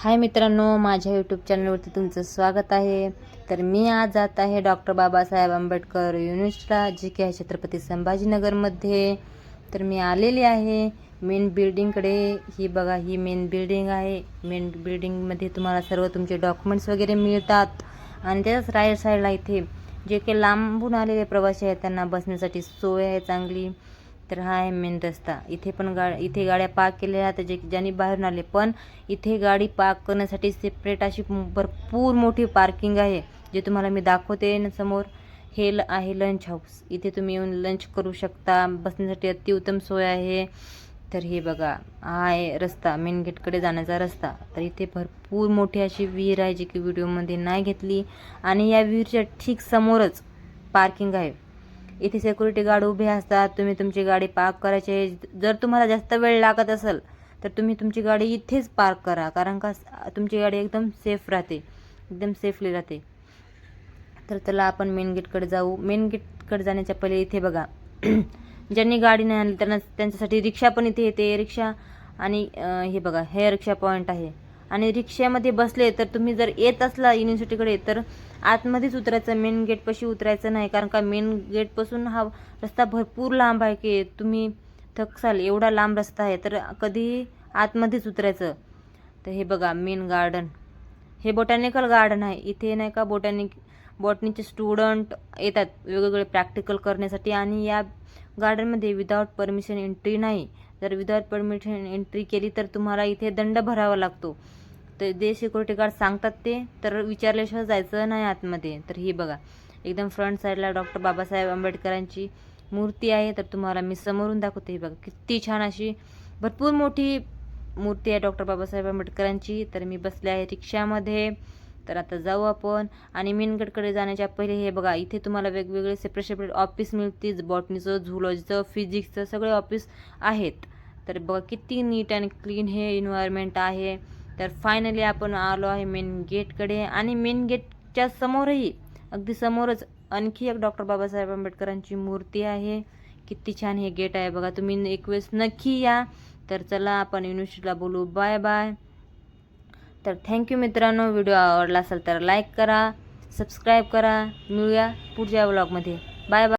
हाय मित्रांनो माझ्या यूट्यूब चॅनलवरती तुमचं स्वागत आहे. तर मी आज जात आहे डॉक्टर बाबासाहेब आंबेडकर युनिव्हर्सिटीला जी की आहे छत्रपती संभाजीनगरमध्ये. तर मी आलेली आहे मेन बिल्डिंगकडे ही बघा ही मेन बिल्डिंग आहे. मेन बिल्डिंगमध्ये तुम्हाला सर्व तुमचे डॉक्युमेंट्स वगैरे मिळतात. आणि त्याच राईट साईडला इथे जे काही लांबून आलेले प्रवासी आहेत त्यांना बसण्यासाठी सोय आहे चांगली. तर हा आहे मेन रस्ता. इथे पण गा इथे गाड्या पार्क केलेल्या आहेत जे ज्यांनी बाहेरून आले. पण इथे गाडी पार्क करण्यासाठी सेपरेट अशी भरपूर मोठी पार्किंग आहे जे तुम्हाला मी दाखवते ना समोर. हे ल आहे लंच हाऊस इथे तुम्ही येऊन लंच करू शकता. बसण्यासाठी अतिउत्तम सोय आहे. तर हे बघा हा आहे रस्ता. मेन गेटकडे जाण्याचा रस्ता. तर इथे भरपूर मोठी अशी विहीर आहे जी की व्हिडिओमध्ये नाही घेतली. आणि या विहीरच्या ठीक समोरच पार्किंग आहे. इथे सिक्युरिटी गार्ड उभे असतात तुम्ही तुमची गाडी पार्क करायची जर तुम्हाला जास्त वेळ लागत असेल तर तुम्ही तुमची गाडी इथेच पार्क करा. कारण का तुमची गाडी एकदम सेफ राहते. एकदम सेफली राहते. तर त्याला आपण मेन गेटकडे जाऊ. मेन गेटकडे जाण्याच्या पहिले इथे बघा. ज्यांनी गाडी नाही आणली त्यांना त्यांच्यासाठी रिक्षा पण इथे येते. रिक्षा आणि हे बघा हे रिक्षा पॉईंट आहे. आणि रिक्षामध्ये बसले तर तुम्ही जर येत असला युनिव्हर्सिटीकडे तर आतमध्येच उतरायचं. मेन गेटपाशी उतरायचं नाही कारण का मेन गेटपासून हा रस्ता भरपूर लांब आहे की तुम्ही थकसाल एवढा लांब रस्ता आहे तर कधीही आतमध्येच उतरायचं. तर हे बघा मेन गार्डन हे बोटॅनिकल गार्डन आहे. इथे नाही का बोटॅनिक बॉटनीचे स्टुडंट येतात वेगवेगळे प्रॅक्टिकल करण्यासाठी. आणि या गार्डनमध्ये विदाऊट परमिशन एंट्री नाही. जर विदाऊट परमिशन एंट्री केली तर तुम्हाला इथे दंड भरावा लागतो. तर जे सिक्युरिटी गार्ड सांगतात ते तर विचारल्याशिवाय जायचं नाही आतमध्ये. तर ही बघा. एकदम फ्रंट साईडला डॉक्टर बाबासाहेब आंबेडकरांची मूर्ती आहे तर तुम्हाला मी समोरून दाखवते. ही बघा किती छान अशी भरपूर मोठी मूर्ती आहे डॉक्टर बाबासाहेब आंबेडकरांची. तर मी बसले आहे रिक्षामध्ये. तर आता जाऊ आपण. आणि मेनगडकडे जाण्याच्या पहिले हे बघा इथे तुम्हाला वेगवेगळे सेपरेट ऑफिस मिळतील बॉटनीचं झुलॉजीचं फिजिक्सचं सगळे ऑफिस आहेत. तर बघा किती नीट अँड क्लीन हे इन्व्हायरमेंट आहे. तर फायनली आपण आलो आहे मेन गेटकडे आणि मेन गेटच्या समोरही अगदी समोरच आणखी एक डॉक्टर बाबासाहेब आंबेडकरांची मूर्ती आहे. किती छान हे गेट आहे बघा. तुम्ही एक वेळेस नक्की या. तर चला आपण युनिव्हर्सिटीला बोलू. बाय बाय तर थँक्यू मित्रांनो. व्हिडिओ आवडला असेल तर लाईक करा सबस्क्राईब करा. मिळूया पुढच्या व्लॉगमध्ये बाय बाय.